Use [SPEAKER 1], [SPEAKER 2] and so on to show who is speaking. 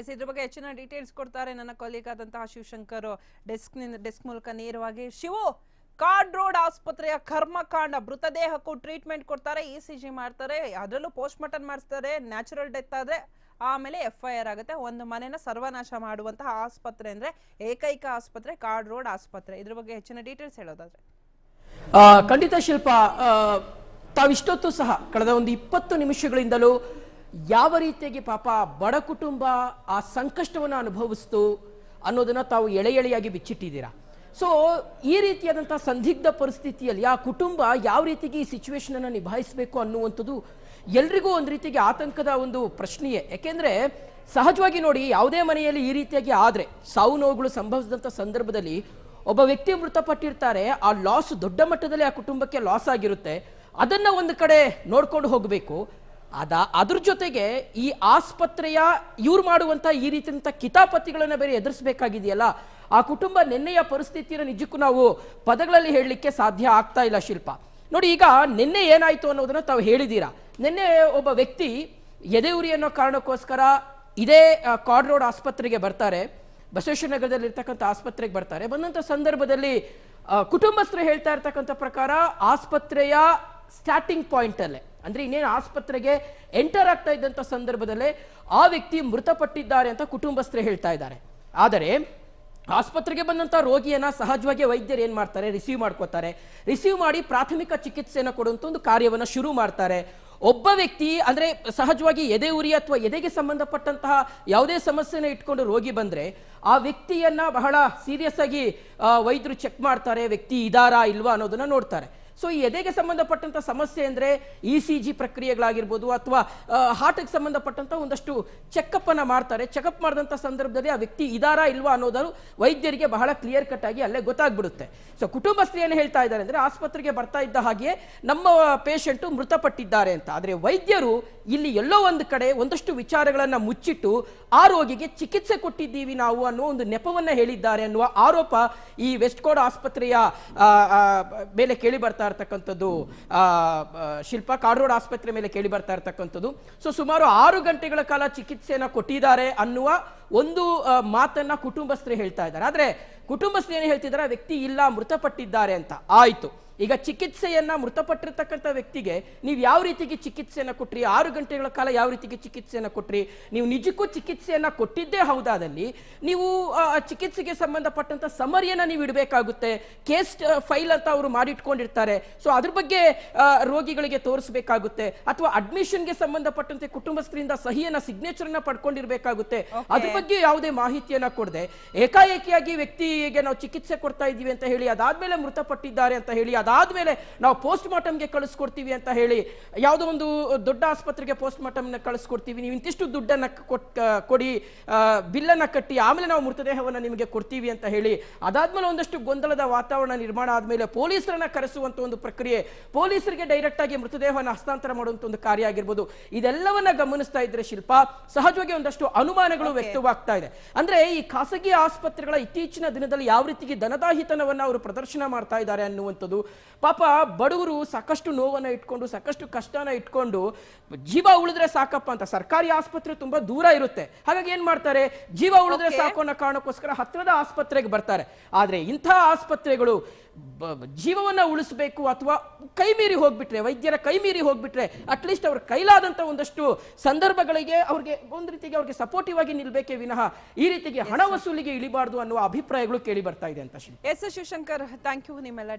[SPEAKER 1] S, ಇದ್ರ ಬಗ್ಗೆ ಹೆಚ್ಚಿನ ಡೀಟೇಲ್ಸ್ ಕೊಡ್ತಾರೆ ನನ್ನ ಕೊಲೀಗ್ ಆದಂತಹ ಶಿವಶಂಕರ್. ಡೆಸ್ಕ್ ಡೆಸ್ಕ್ ಮೂಲಕ ನೇರವಾಗಿ ಶಿವು ಕಾರ್ಡ್ ರೋಡ್ ಆಸ್ಪತ್ರೆಯ ಕರ್ಮಕಾಂಡ ಮೃತದೇಹಕ್ಕೂ ಟ್ರೀಟ್ಮೆಂಟ್ ಕೊಡ್ತಾರೆ ಇ ಸಿ ಜಿ ಮಾಡ್ತಾರೆ ಅದರಲ್ಲೂ ಪೋಸ್ಟ್ ಮಾರ್ಟಮ್ ಮಾಡಿಸ್ತಾರೆ ನ್ಯಾಚುರಲ್ ಡೆತ್ ಆದ್ರೆ ಆಮೇಲೆ ಎಫ್ ಐ ಆರ್ ಆಗುತ್ತೆ. ಒಂದು ಮನೆನ ಸರ್ವನಾಶ ಮಾಡುವಂತಹ ಆಸ್ಪತ್ರೆ ಅಂದ್ರೆ ಏಕೈಕ ಆಸ್ಪತ್ರೆ ಕಾರ್ಡ್ ರೋಡ್ ಆಸ್ಪತ್ರೆ. ಇದ್ರ ಬಗ್ಗೆ ಹೆಚ್ಚಿನ ಡೀಟೇಲ್ಸ್ ಹೇಳೋದಾದ್ರೆ.
[SPEAKER 2] ಖಂಡಿತ ಶಿಲ್ಪ ತಾವಿಷ್ಟೊತ್ತು ಸಹ ಕಳೆದ ಒಂದು ಇಪ್ಪತ್ತು ನಿಮಿಷಗಳಿಂದಲೂ ಯಾವ ರೀತಿಯಾಗಿ ಪಾಪ ಬಡ ಕುಟುಂಬ ಆ ಸಂಕಷ್ಟವನ್ನು ಅನುಭವಿಸ್ತು ಅನ್ನೋದನ್ನ ತಾವು ಎಳೆ ಎಳೆಯಾಗಿ ಬಿಚ್ಚಿಟ್ಟಿದ್ದೀರಾ? ಸೊ ಈ ರೀತಿಯಾದಂಥ ಸಂದಿಗ್ಧ ಪರಿಸ್ಥಿತಿಯಲ್ಲಿ ಆ ಕುಟುಂಬ ಯಾವ ರೀತಿಗೆ ಈ ಸಿಚುವೇಶನ್ ಅನ್ನು ನಿಭಾಯಿಸಬೇಕು ಅನ್ನುವಂಥದ್ದು ಎಲ್ರಿಗೂ ಒಂದು ರೀತಿಗೆ ಆತಂಕದ ಒಂದು ಪ್ರಶ್ನೆಯೇ. ಯಾಕೆಂದ್ರೆ ಸಹಜವಾಗಿ ನೋಡಿ ಯಾವುದೇ ಮನೆಯಲ್ಲಿ ಈ ರೀತಿಯಾಗಿ ಆದರೆ ಸಾವು ನೋವುಗಳು ಸಂಭವಿಸಿದಂಥ ಸಂದರ್ಭದಲ್ಲಿ ಒಬ್ಬ ವ್ಯಕ್ತಿ ಮೃತಪಟ್ಟಿರ್ತಾರೆ, ಆ ಲಾಸ್ ದೊಡ್ಡ ಮಟ್ಟದಲ್ಲಿ ಆ ಕುಟುಂಬಕ್ಕೆ ಲಾಸ್ ಆಗಿರುತ್ತೆ. ಅದನ್ನ ಒಂದು ಕಡೆ ನೋಡ್ಕೊಂಡು ಹೋಗಬೇಕು. ಅದ ಅದ್ರ ಜೊತೆಗೆ ಈ ಆಸ್ಪತ್ರೆಯ ಇವ್ರು ಮಾಡುವಂತ ಈ ರೀತಿಯಂಥ ಕಿತಾಪತಿಗಳನ್ನು ಬೇರೆ ಎದುರಿಸಬೇಕಾಗಿದೆಯಲ್ಲ? ಆ ಕುಟುಂಬ ನಿನ್ನೆಯ ಪರಿಸ್ಥಿತಿಯನ್ನು ನಿಜಕ್ಕೂ ನಾವು ಪದಗಳಲ್ಲಿ ಹೇಳಲಿಕ್ಕೆ ಸಾಧ್ಯ ಆಗ್ತಾ ಇಲ್ಲ ಶಿಲ್ಪ. ನೋಡಿ, ಈಗ ನಿನ್ನೆ ಏನಾಯ್ತು ಅನ್ನೋದನ್ನು ತಾವು ಹೇಳಿದ್ದೀರಾ? ನಿನ್ನೆ ಒಬ್ಬ ವ್ಯಕ್ತಿ ಎದೆ ಉರಿ ಅನ್ನೋ ಕಾರಣಕ್ಕೋಸ್ಕರ ಇದೇ ಕಾರ್ ಕಾರ್ಡ್ ರೋಡ್ ಆಸ್ಪತ್ರೆಗೆ ಬರ್ತಾರೆ. ಬಸವೇಶ್ವರ ನಗರದಲ್ಲಿ ಇರ್ತಕ್ಕಂಥ ಆಸ್ಪತ್ರೆಗೆ ಬರ್ತಾರೆ. ಬಂದಂಥ ಸಂದರ್ಭದಲ್ಲಿ ಕುಟುಂಬಸ್ಥರು ಹೇಳ್ತಾ ಇರ್ತಕ್ಕಂಥ ಪ್ರಕಾರ ಆಸ್ಪತ್ರೆಯ ಸ್ಟಾರ್ಟಿಂಗ್ ಪಾಯಿಂಟ್ ಅಲ್ಲೇ. ಅಂದ್ರೆ ಇನ್ನೇನು ಆಸ್ಪತ್ರೆಗೆ ಎಂಟರ್ ಆಗ್ತಾ ಇದ್ದಂಥ ಸಂದರ್ಭದಲ್ಲೇ ಆ ವ್ಯಕ್ತಿ ಮೃತಪಟ್ಟಿದ್ದಾರೆ ಅಂತ ಕುಟುಂಬಸ್ಥರೇ ಹೇಳ್ತಾ ಇದ್ದಾರೆ. ಆದರೆ ಆಸ್ಪತ್ರೆಗೆ ಬಂದಂಥ ರೋಗಿಯನ್ನ ಸಹಜವಾಗಿ ವೈದ್ಯರು ಏನು ಮಾಡ್ತಾರೆ? ರಿಸೀವ್ ಮಾಡ್ಕೋತಾರೆ ರಿಸೀವ್ ಮಾಡಿ ಪ್ರಾಥಮಿಕ ಚಿಕಿತ್ಸೆಯನ್ನು ಕೊಡುವಂಥ ಒಂದು ಕಾರ್ಯವನ್ನು ಶುರು ಮಾಡ್ತಾರೆ. ಒಬ್ಬ ವ್ಯಕ್ತಿ ಅಂದ್ರೆ ಸಹಜವಾಗಿ ಎದೆ ಉರಿ ಅಥವಾ ಎದೆಗೆ ಸಂಬಂಧಪಟ್ಟಂತಹ ಯಾವುದೇ ಸಮಸ್ಯೆನ ಇಟ್ಕೊಂಡು ರೋಗಿ ಬಂದ್ರೆ ಆ ವ್ಯಕ್ತಿಯನ್ನ ಬಹಳ ಸೀರಿಯಸ್ ಆಗಿ ವೈದ್ಯರು ಚೆಕ್ ಮಾಡ್ತಾರೆ, ವ್ಯಕ್ತಿ ಇದಾರಾ ಇಲ್ವಾ ಅನ್ನೋದನ್ನ ನೋಡ್ತಾರೆ. ಸೊ ಈ ಎದೆಗೆ ಸಂಬಂಧಪಟ್ಟಂತ ಸಮಸ್ಯೆ ಅಂದ್ರೆ ಇ ಸಿ ಜಿ ಪ್ರಕ್ರಿಯೆಗಳಾಗಿರ್ಬೋದು ಅಥವಾ ಹಾರ್ಟ್ಗೆ ಸಂಬಂಧಪಟ್ಟಂತ ಒಂದಷ್ಟು ಚೆಕಪ್ಪನ್ನು ಮಾಡ್ತಾರೆ. ಚೆಕಪ್ ಮಾಡಿದಂಥ ಸಂದರ್ಭದಲ್ಲಿ ಆ ವ್ಯಕ್ತಿ ಇದಾರಾ ಇಲ್ವಾ ಅನ್ನೋದರು ವೈದ್ಯರಿಗೆ ಬಹಳ ಕ್ಲಿಯರ್ ಕಟ್ ಆಗಿ ಅಲ್ಲೇ ಗೊತ್ತಾಗ್ಬಿಡುತ್ತೆ. ಸೊ ಕುಟುಂಬಸ್ಥರು ಏನು ಹೇಳ್ತಾ ಇದ್ದಾರೆ ಅಂದ್ರೆ ಆಸ್ಪತ್ರೆಗೆ ಬರ್ತಾ ಇದ್ದ ಹಾಗೆ ನಮ್ಮ ಪೇಷಂಟು ಮೃತಪಟ್ಟಿದ್ದಾರೆ ಅಂತ. ಆದರೆ ವೈದ್ಯರು ಇಲ್ಲಿ ಎಲ್ಲೋ ಒಂದು ಕಡೆ ಒಂದಷ್ಟು ವಿಚಾರಗಳನ್ನ ಮುಚ್ಚಿಟ್ಟು ಆ ರೋಗಿಗೆ ಚಿಕಿತ್ಸೆ ಕೊಟ್ಟಿದ್ದೀವಿ ನಾವು ಅನ್ನೋ ಒಂದು ನೆಪವನ್ನ ಹೇಳಿದ್ದಾರೆ ಅನ್ನುವ ಆರೋಪ ಈ ವೆಸ್ಟ್ ಕೋಡ್ ಆಸ್ಪತ್ರೆಯ ಮೇಲೆ ಕೇಳಿ ಬರ್ತಾ ಇರ್ತಕ್ಕಂಥದ್ದು ಶಿಲ್ಪ ಕಾಡ್ರೋಡ್ ಆಸ್ಪತ್ರೆ ಮೇಲೆ ಕೇಳಿ ಬರ್ತಾ ಇರ್ತಕ್ಕಂಥದ್ದು. ಸೊ ಸುಮಾರು ಆರು ಗಂಟೆಗಳ ಕಾಲ ಚಿಕಿತ್ಸೆಯನ್ನ ಕೊಟ್ಟಿದ್ದಾರೆ ಅನ್ನುವ ಒಂದು ಮಾತನ್ನ ಕುಟುಂಬಸ್ಥರು ಹೇಳ್ತಾ ಇದ್ದಾರೆ. ಆದ್ರೆ ಕುಟುಂಬಸ್ಥರು ಏನು ಹೇಳ್ತಿದ್ದಾರೆ? ವ್ಯಕ್ತಿ ಇಲ್ಲ, ಮೃತಪಟ್ಟಿದ್ದಾರೆ ಅಂತ. ಆಯ್ತು. ಈಗ ಚಿಕಿತ್ಸೆಯನ್ನ ಮೃತಪಟ್ಟಿರ್ತಕ್ಕಂಥ ವ್ಯಕ್ತಿಗೆ ನೀವು ಯಾವ ರೀತಿಗೆ ಚಿಕಿತ್ಸೆಯನ್ನ ಕೊಟ್ರಿ? ಆರು ಗಂಟೆಗಳ ಕಾಲ ಯಾವ ರೀತಿಗೆ ಚಿಕಿತ್ಸೆಯನ್ನ ಕೊಟ್ರಿ? ನೀವು ನಿಜಕ್ಕೂ ಚಿಕಿತ್ಸೆಯನ್ನ ಕೊಟ್ಟಿದ್ದೇ ಹೌದಾದಲ್ಲಿ ನೀವು ಚಿಕಿತ್ಸೆಗೆ ಸಂಬಂಧಪಟ್ಟಂತ ಸಮರಿಯನ್ನು ನೀವು ಇಡಬೇಕಾಗುತ್ತೆ. ಕೇಸ್ ಫೈಲ್ ಅಂತ ಅವರು ಮಾಡಿಟ್ಕೊಂಡಿರ್ತಾರೆ. ಸೊ ಅದ್ರ ಬಗ್ಗೆ ರೋಗಿಗಳಿಗೆ ತೋರಿಸಬೇಕಾಗುತ್ತೆ. ಅಥವಾ ಅಡ್ಮಿಷನ್ಗೆ ಸಂಬಂಧಪಟ್ಟಂತೆ ಕುಟುಂಬಸ್ಥರಿಂದ ಸಹಿಯನ್ನ ಸಿಗ್ನೇಚರ್ ಅನ್ನ ಪಡ್ಕೊಂಡಿರ್ಬೇಕಾಗುತ್ತೆ ಅದ್ರ ಬಗ್ಗೆ ಯಾವುದೇ ಮಾಹಿತಿಯನ್ನ ಕೊಡದೆ. ಏಕಾಏಕಿಯಾಗಿ ವ್ಯಕ್ತಿಗೆ ನಾವು ಚಿಕಿತ್ಸೆ ಕೊಡ್ತಾ ಇದ್ದೀವಿ ಅಂತ ಹೇಳಿ ಅದಾದ್ಮೇಲೆ ಮೃತಪಟ್ಟಿದ್ದಾರೆ ಅಂತ ಹೇಳಿ ಅದಾದ್ಮೇಲೆ ನಾವು ಪೋಸ್ಟ್ ಮಾರ್ಟಮ್ಗೆ ಕಳಿಸ್ಕೊಡ್ತೀವಿ ಅಂತ ಹೇಳಿ ಯಾವುದೋ ಒಂದು ದೊಡ್ಡ ಆಸ್ಪತ್ರೆಗೆ ಪೋಸ್ಟ್ ಮಾರ್ಟಮ್ನ ಕಳಿಸ್ಕೊಡ್ತೀವಿ. ನೀವು ಇಂತಿಷ್ಟು ದುಡ್ಡನ್ನ ಕೊಟ್ ಕೊಡಿ ಬಿಲ್ಲನ್ನು ಕಟ್ಟಿ ಆಮೇಲೆ ನಾವು ಮೃತದೇಹವನ್ನು ನಿಮಗೆ ಕೊಡ್ತೀವಿ ಅಂತ ಹೇಳಿ ಅದಾದ್ಮೇಲೆ ಒಂದಷ್ಟು ಗೊಂದಲದ ವಾತಾವರಣ ನಿರ್ಮಾಣ ಆದ್ಮೇಲೆ ಪೊಲೀಸರನ್ನ ಕರೆಸುವಂತ ಒಂದು ಪ್ರಕ್ರಿಯೆ ಪೊಲೀಸರಿಗೆ ಡೈರೆಕ್ಟ್ ಆಗಿ ಮೃತದೇಹವನ್ನು ಹಸ್ತಾಂತರ ಮಾಡುವಂತ ಒಂದು ಕಾರ್ಯ ಆಗಿರ್ಬೋದು. ಇದೆಲ್ಲವನ್ನ ಗಮನಿಸ್ತಾ ಇದ್ರೆ ಶಿಲ್ಪ ಸಹಜವಾಗಿ ಒಂದಷ್ಟು ಅನುಮಾನಗಳು ವ್ಯಕ್ತವಾಗ್ತಾ ಇದೆ. ಅಂದ್ರೆ ಈ ಖಾಸಗಿ ಆಸ್ಪತ್ರೆಗಳ ಇತ್ತೀಚಿನ ದಿನದಲ್ಲಿ ಯಾವ ರೀತಿಗೆ ಧನದಾಹಿತನವನ್ನ ಅವರು ಪ್ರದರ್ಶನ ಮಾಡ್ತಾ ಇದ್ದಾರೆ ಅನ್ನುವಂಥದ್ದು ಪಾಪ ಬಡವರು ಸಾಕಷ್ಟು ನೋವನ್ನ ಇಟ್ಕೊಂಡು ಸಾಕಷ್ಟು ಕಷ್ಟನ ಇಟ್ಕೊಂಡು ಜೀವ ಉಳಿದ್ರೆ ಸಾಕಪ್ಪ ಅಂತ ಸರ್ಕಾರಿ ಆಸ್ಪತ್ರೆ ತುಂಬಾ ದೂರ ಇರುತ್ತೆ. ಹಾಗಾಗಿ ಏನ್ ಮಾಡ್ತಾರೆ? ಜೀವ ಉಳಿದ್ರೆ. ಸಾಕು ಅನ್ನೋ ಕಾರಣಕ್ಕೋಸ್ಕರ ಹತ್ತಿರದ ಆಸ್ಪತ್ರೆಗೆ ಬರ್ತಾರೆ. ಆದ್ರೆ ಇಂಥ ಆಸ್ಪತ್ರೆಗಳು ಜೀವವನ್ನ ಉಳಿಸಬೇಕು ಅಥವಾ ಕೈ ಮೀರಿ ಹೋಗ್ಬಿಟ್ರೆ ವೈದ್ಯರ ಕೈ ಮೀರಿ ಹೋಗ್ಬಿಟ್ರೆ ಅಟ್ಲೀಸ್ಟ್ ಅವ್ರ ಕೈಲಾದಂತ ಒಂದಷ್ಟು ಸಂದರ್ಭಗಳಿಗೆ ಅವ್ರಿಗೆ ಒಂದು ರೀತಿಗೆ ಅವ್ರಿಗೆ ಸಪೋರ್ಟಿವ್ ಆಗಿ ನಿಲ್ಬೇಕೆ ವಿನಃ ಈ ರೀತಿಗೆ ಹಣ ವಸೂಲಿಗೆ ಇಳಿಬಾರ್ದು ಅನ್ನುವ ಅಭಿಪ್ರಾಯಗಳು ಕೇಳಿ ಬರ್ತಾ ಇದೆ ಅಂತ
[SPEAKER 1] ಎಸ್ ಶಿವಶಂಕರ್ ಥ್ಯಾಂಕ್ ಯು ನಿಮ್ಮೆಲ್ಲ